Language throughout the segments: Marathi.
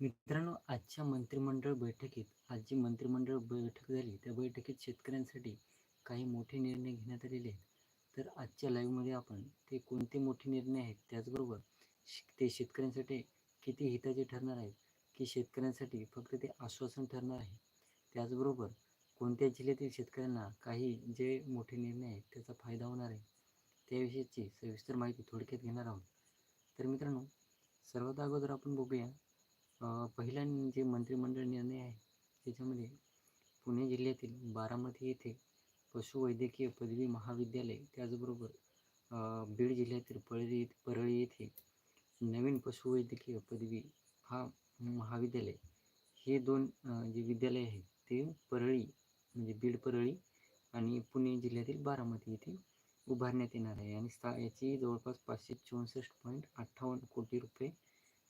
मित्रांनो आजच्या मंत्रिमंडळ बैठकीत आज जी मंत्रिमंडळ बैठक झाली त्या बैठकीत शेतकऱ्यांसाठी काही मोठे निर्णय घेण्यात आलेले आहेत. तर आजच्या लाईव्हमध्ये आपण ते कोणते मोठे निर्णय आहेत त्याचबरोबर श- ते शेतकऱ्यांसाठी किती हिताचे ठरणार आहेत की शेतकऱ्यांसाठी फक्त ते आश्वासन ठरणार आहे? त्याचबरोबर कोणत्या जिल्ह्यातील शेतकऱ्यांना काही जे मोठे निर्णय आहेत त्याचा फायदा होणार आहे त्याविषयीची सविस्तर माहिती थोडक्यात घेणार आहोत. तर मित्रांनो सर्वात अगोदर आपण बघूया पहिला जे मंत्रिमंडळ निर्णय आहे त्याच्यामध्ये पुणे जिल्ह्यातील बारामती येथे पशुवैद्यकीय पदवी महाविद्यालय त्याचबरोबर बीड जिल्ह्यातील परळी परळी येथे नवीन पशुवैद्यकीय पदवी हा महाविद्यालय हे दोन जे विद्यालय आहेत ते परळी म्हणजे बीड परळी आणि पुणे जिल्ह्यातील बारामती येथे उभारण्यात येणार आहे आणि स्था याची जवळपास पाचशे चौसष्ट पॉईंट अठ्ठावन्न कोटी रुपये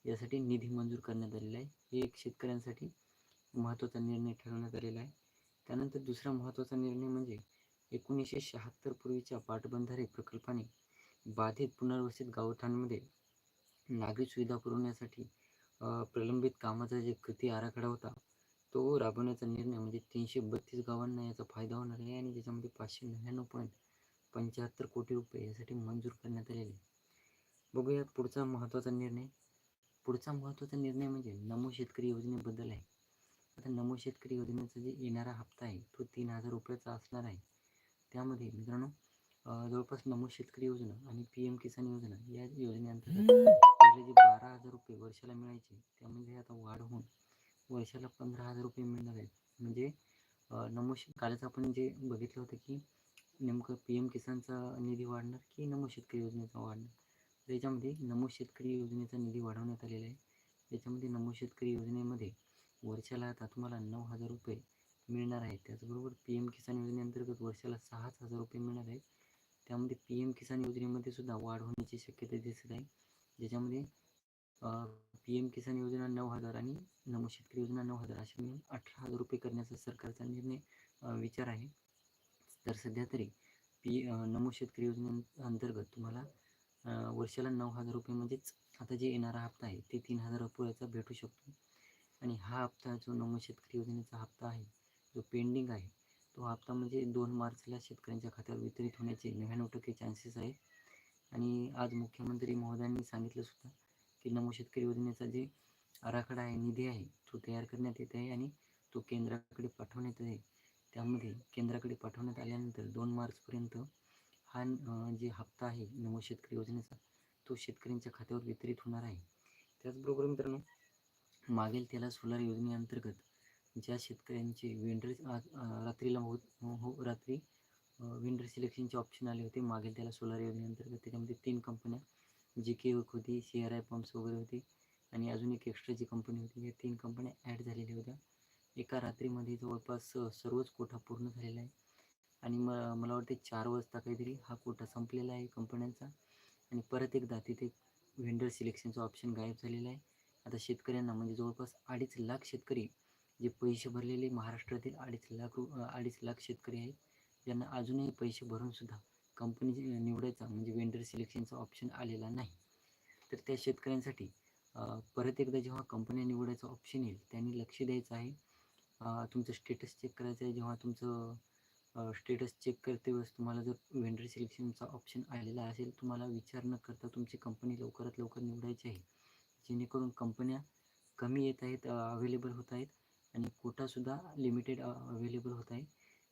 यासाठी निधी मंजूर करण्यात आलेला आहे. हे एक शेतकऱ्यांसाठी महत्त्वाचा निर्णय ठरवण्यात आलेला आहे. त्यानंतर दुसरा महत्त्वाचा निर्णय म्हणजे एकोणीसशे शहात्तर पूर्वीच्या पाटबंधारे प्रकल्पाने बाधित पुनर्वसित गावठाणमध्ये नागरी सुविधा पुरवण्यासाठी प्रलंबित कामाचा जे कृती आराखडा होता तो राबवण्याचा निर्णय म्हणजे तीनशे बत्तीस गावांना याचा फायदा होणार आहे आणि ज्याच्यामध्ये पाचशे नव्याण्णव पॉईंट पंच्याहत्तर कोटी रुपये यासाठी मंजूर करण्यात आलेले बघूया बघूयात पुढचा महत्त्वाचा निर्णय. पुढचा महत्त्वाचा निर्णय म्हणजे नमो शेतकरी योजनेबद्दल आहे. आता नमो शेतकरी योजनेचा जे येणारा हप्ता आहे तो तीन हजार रुपयाचा असणार आहे. त्यामध्ये मित्रांनो जवळपास नमो शेतकरी योजना आणि पी एम किसान योजना या योजनेअंतर्गत पहिले जे बारा हजार रुपये वर्षाला मिळायचे त्यामध्ये आता वाढ होऊन वर्षाला पंधरा हजार रुपये मिळणार आहेत. म्हणजे नमो कालच आपण जे बघितलं होतं की नेमकं पी एम किसानचा निधी वाढणार की नमो शेतकरी योजनेचा वाढणार? त्याच्यामध्ये नमो शेतकरी योजनेचा निधी वाढवण्यात आलेला आहे. त्याच्यामध्ये नमो शेतकरी योजनेमध्ये वर्षाला आता तुम्हाला नऊ हजार रुपये मिळणार आहेत. त्याचबरोबर पी एम किसान योजनेअंतर्गत वर्षाला सहाच हजार रुपये मिळणार आहेत. त्यामध्ये पी एम किसान योजनेमध्ये सुद्धा वाढ होण्याची शक्यता दिसत आहे. ज्याच्यामध्ये पी एम किसान योजना नऊ हजार आणि नमो शेतकरी योजना नऊ हजार असे मिळून अठरा हजार रुपये करण्याचा सरकारचा निर्णय विचार आहे. तर सध्या तरी पी अ, नमो शेतकरी योजनेअंतर्गत तुम्हाला वर्षाला नऊ हजार रुपये म्हणजेच आता जे येणारा हप्ता आहे ते तीन हजार रुपयाचा भेटू शकतो. आणि हा हप्ता जो नमो शेतकरी योजनेचा हप्ता आहे जो पेंडिंग आहे तो हप्ता म्हणजे दोन मार्चला शेतकऱ्यांच्या खात्यावर वितरित होण्याचे नव्याण्णव टक्के चान्सेस आहेत. आणि आज मुख्यमंत्री महोदयांनी सांगितलं सुद्धा की नमो शेतकरी योजनेचा जे आराखडा आहे निधी आहे तो तयार करण्यात येत आहे आणि तो केंद्राकडे पाठवण्यात आहे. त्यामध्ये केंद्राकडे पाठवण्यात आल्यानंतर दोन मार्चपर्यंत हा जे हप्ता आहे नमो शेतकरी योजनेचा तो शेतकऱ्यांच्या खात्यावर वितरित होणार आहे. त्याचबरोबर मित्रांनो मागेल त्याला सोलार योजनेअंतर्गत ज्या शेतकऱ्यांचे विंडर रात्रीला हो हो रात्री विंडर सिलेक्शनचे ऑप्शन आले होते मागेल त्याला सोलार योजनेअंतर्गत त्याच्यामध्ये तीन कंपन्या जी के होती सी आर आय पंप्स वगैरे होते आणि अजून एक एक्स्ट्रा जी कंपनी होती या तीन कंपन्या ॲड झालेल्या होत्या. एका रात्रीमध्ये जवळपास सर्वच कोठा पूर्ण झालेला आहे. आणि म मला वाटते चार वाजता काहीतरी हा कोटा संपलेला आहे कंपन्यांचा. आणि परत एकदा तिथे व्हेंडर सिलेक्शनचा ऑप्शन गायब झालेला आहे. आता शेतकऱ्यांना म्हणजे जवळपास अडीच लाख शेतकरी जे पैसे भरलेले महाराष्ट्रातील अडीच लाख रु अडीच लाख शेतकरी आहेत ज्यांना अजूनही पैसे भरूनसुद्धा कंपनी निवडायचा म्हणजे वेंडर सिलेक्शनचा ऑप्शन आलेला नाही. तर त्या शेतकऱ्यांसाठी परत एकदा जेव्हा कंपन्या निवडायचा ऑप्शन येईल त्यांनी लक्ष द्यायचं आहे. तुमचं स्टेटस चेक करायचं आहे जेव्हा तुमचं स्टेटस चेक करते वेळेस तुम्हाला जर वेंडर सिलेक्शनचा ऑप्शन आलेला असेल तुम्हाला विचार न करता तुमची कंपनी लवकरात लवकर निवडायची आहे. जेणेकरून कंपन्या कमी येत आहेत अवेलेबल होत आहेत आणि कोटासुद्धा लिमिटेड अवेलेबल होत आहे.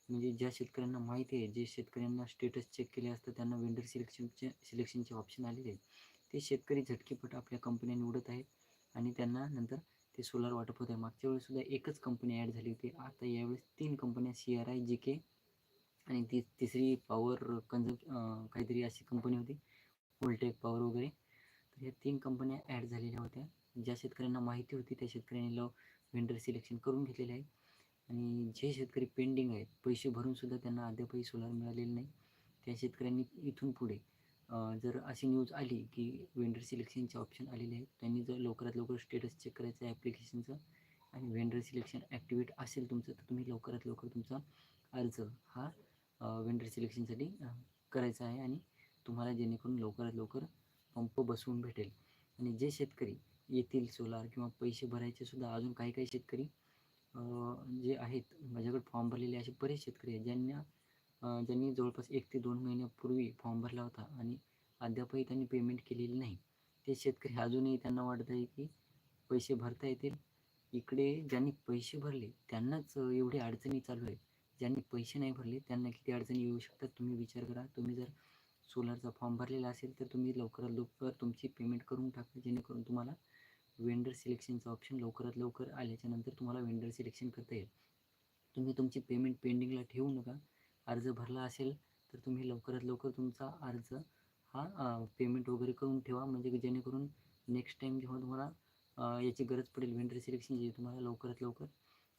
म्हणजे ज्या शेतकऱ्यांना माहिती आहे जे शेतकऱ्यांना स्टेटस चेक केले असतं त्यांना वेंडर सिलेक्शनचे सिलेक्शनचे ऑप्शन आलेले आहेत. ते शेतकरी झटकीपट आपल्या कंपन्या निवडत आहेत आणि त्यांना नंतर ते सोलार वाटप होत आहे. मागच्या वेळेससुद्धा एकच कंपनी ॲड झाली होती. आता यावेळेस तीन कंपन्या C R I G K आणि ती तिसरी पॉवर कन्झम काहीतरी अशी कंपनी होती वोल्टेक पॉवर वगैरे. तर ह्या तीन कंपन्या ॲड झालेल्या होत्या. ज्या शेतकऱ्यांना माहिती होती त्या शेतकऱ्यांनी लव वेंडर सिलेक्शन करून घेतलेले आहे. आणि जे शेतकरी पेंडिंग आहेत पैसे भरूनसुद्धा त्यांना अद्यापही सोलार मिळालेलं नाही. त्या शेतकऱ्यांनी इथून पुढे जर अशी न्यूज आली की वेंडर सिलेक्शनचे ऑप्शन आलेले आहेत त्यांनी जर लवकरात लवकर स्टेटस चेक करायचं आहे ॲप्लिकेशनचं आणि वेंडर सिलेक्शन ॲक्टिवेट असेल तुमचं तर तुम्ही लवकरात लवकर तुमचा अर्ज हा वेंडर सिलेक्शनसाठी करायचं आहे आणि तुम्हाला जेणेकरून लवकरात लवकर पंप बसवून भेटेल. आणि जे शेतकरी येतील सोलार किंवा पैसे भरायचे सुद्धा अजून काही काही शेतकरी जे आहेत माझ्याकडे फॉर्म भरलेले असे बरेच शेतकरी आहेत ज्यांना ज्यांनी जवळपास एक ते दोन महिन्यापूर्वी फॉर्म भरला होता आणि अद्यापही त्यांनी पेमेंट केलेली नाही. ते शेतकरी अजूनही त्यांना वाटत आहे की पैसे भरता येतील. इकडे ज्यांनी पैसे भरले त्यांनाच एवढी अडचणी चालू आहेत. ज्यांनी पैसे नाही भरले त्यांना किती अडचणी येऊ शकतात तुम्ही विचार करा. तुम्ही जर सोलरचा फॉर्म भरलेला असेल तर तुम्ही लवकरात लवकर तुमची पेमेंट करून टाका जेणेकरून तुम्हाला वेंडर सिलेक्शनचा ऑप्शन लवकरात लवकर आल्याच्यानंतर तुम्हाला वेंडर सिलेक्शन करता येईल. तुम्ही तुमची पेमेंट पेंडिंगला ठेवू नका. अर्ज भरला असेल तर तुम्ही लवकरात लवकर तुमचा अर्ज हा पेमेंट वगैरे करून ठेवा. म्हणजे जेणेकरून नेक्स्ट टाईम जेव्हा तुम्हाला याची गरज पडेल वेंडर सिलेक्शन जे तुम्हाला लवकरात लवकर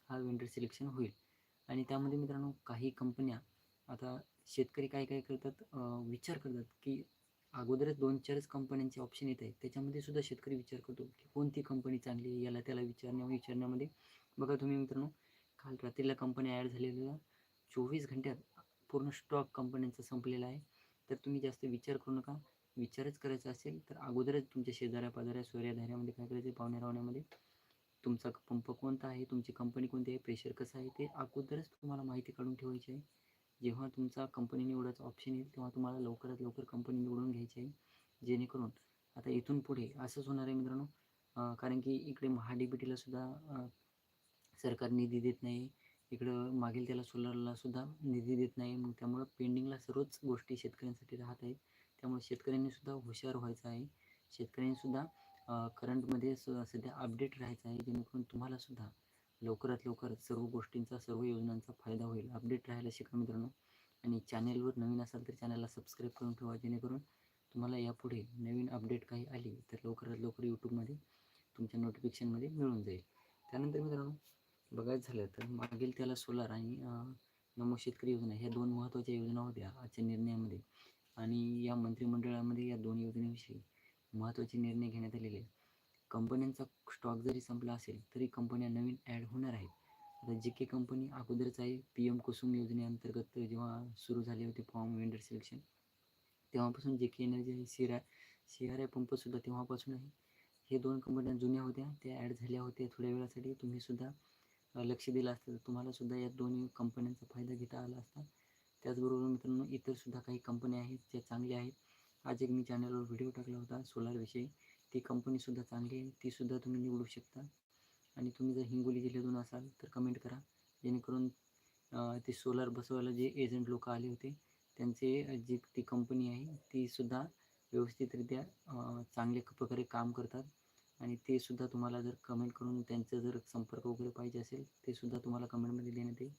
हा वेंडर सिलेक्शन होईल. आणि त्यामध्ये मित्रांनो काही कंपन्या आता शेतकरी काय काय करतात विचार करतात की अगोदरच दोन चारच कंपन्यांचे ऑप्शन येत आहेत. त्याच्यामध्ये सुद्धा शेतकरी विचार करतो की कोणती कंपनी चांगली आहे याला त्याला विचारण्या विचारण्यामध्ये. बघा तुम्ही मित्रांनो काल रात्रीला कंपन्या ॲड झालेल्या चोवीस घंट्यात पूर्ण स्टॉक कंपन्यांचा संपलेला आहे. तर तुम्ही जास्त विचार करू नका. विचारच करायचा असेल तर अगोदरच तुमच्या शेजाऱ्या पाजाऱ्या सोयऱ्या धाऱ्यामध्ये काय करायचं पाहुण्या रावण्यामध्ये तुमचा पंप कोणता आहे? तुमची कंपनी कोणती आहे? प्रेशर कसं आहे? ते अगोदरच तुम्हाला माहिती काढून ठेवायची आहे. जेव्हा तुमचा कंपनी निवडायचा ऑप्शन येईल तेव्हा तुम्हाला लवकरात लवकर कंपनी निवडून घ्यायची आहे. जेणेकरून आता इथून पुढे असंच होणार आहे मित्रांनो. कारण की इकडे महाडीबीटीला सुद्धा सरकार निधी देत नाही. इकडं मागील त्याला सोलरला सुद्धा निधी देत नाही. मग त्यामुळं पेंडिंगला सर्वच गोष्टी शेतकऱ्यांसाठी राहत आहेत. त्यामुळे शेतकऱ्यांनी सुद्धा हुशार व्हायचं आहे. शेतकऱ्यांनी सुद्धा करंटमध्ये स सध्या अपडेट राहायचं आहे जेणेकरून तुम्हाला सुद्धा लवकरात लवकर सर्व गोष्टींचा सर्व योजनांचा फायदा होईल. अपडेट राहायला शिका मित्रांनो? आणि चॅनेलवर नवीन असाल तर चॅनलला सबस्क्राईब करून ठेवा जेणेकरून तुम्हाला यापुढे नवीन अपडेट काही आली तर लवकरात लवकर यूट्यूबमध्ये तुमच्या नोटिफिकेशनमध्ये मिळून जाईल. त्यानंतर मित्रांनो बघायचं झालं तर मागील त्याला सोलार आणि नमो शेतकरी योजना ह्या दोन महत्त्वाच्या योजना होत्या आजच्या निर्णयामध्ये. आणि या मंत्रिमंडळामध्ये या दोन योजनेविषयी महत्त्वाचे निर्णय घेण्यात आलेले कंपन्यांचा स्टॉक जरी संपला असेल तरी कंपन्या नवीन ॲड होणार आहेत. आता जे के कंपनी अगोदरच आहे पी एम कुसुम योजनेअंतर्गत जेव्हा सुरू झाले होते फॉर्म वेंडर सिलेक्शन तेव्हापासून जे के एनर्जी आहे C R C R I पंपसुद्धा तेव्हापासून आहे. हे दोन कंपन्या जुन्या होत्या त्या ॲड झाल्या होत्या थोड्या वेळासाठी. तुम्हीसुद्धा लक्ष दिलं असतं तर तुम्हालासुद्धा या दोन्ही कंपन्यांचा फायदा घेता आला असता. त्याचबरोबर मित्रांनो इतरसुद्धा काही कंपन्या आहेत ज्या चांगल्या आहेत. आज एक मी चॅनलवर व्हिडिओ टाकला होता सोलारविषयी ती कंपनीसुद्धा चांगली आहे. तीसुद्धा तुम्ही निवडू शकता. आणि तुम्ही जर हिंगोली जिल्ह्यातून असाल तर कमेंट करा. जेणेकरून ते सोलार बसवायला जे एजंट लोक आले होते त्यांचे जी ती कंपनी आहे तीसुद्धा व्यवस्थितरित्या चांगल्या प्रकारे काम करतात. आणि ते सुद्धा तुम्हाला जर कमेंट करून त्यांचा जर संपर्क वगैरे पाहिजे असेल ते सुद्धा तुम्हाला कमेंटमध्ये देण्यात येईल.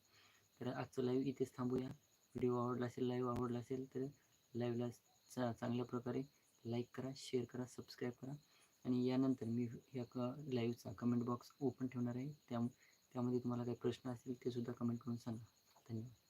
तर आजचं लाईव्ह इथेच थांबूया. व्हिडिओ आवडला असेल लाईव्ह आवडला असेल तर लाईव्हला चा चांगल्या प्रकारे लाईक करा शेअर करा सबस्क्राईब करा. आणि यानंतर मी या क लाईव्हचा कमेंट बॉक्स ओपन ठेवणार आहे. त्या त्यामध्ये तुम्हाला काही प्रश्न असतील ते सुद्धा कमेंट करून सांगा. धन्यवाद.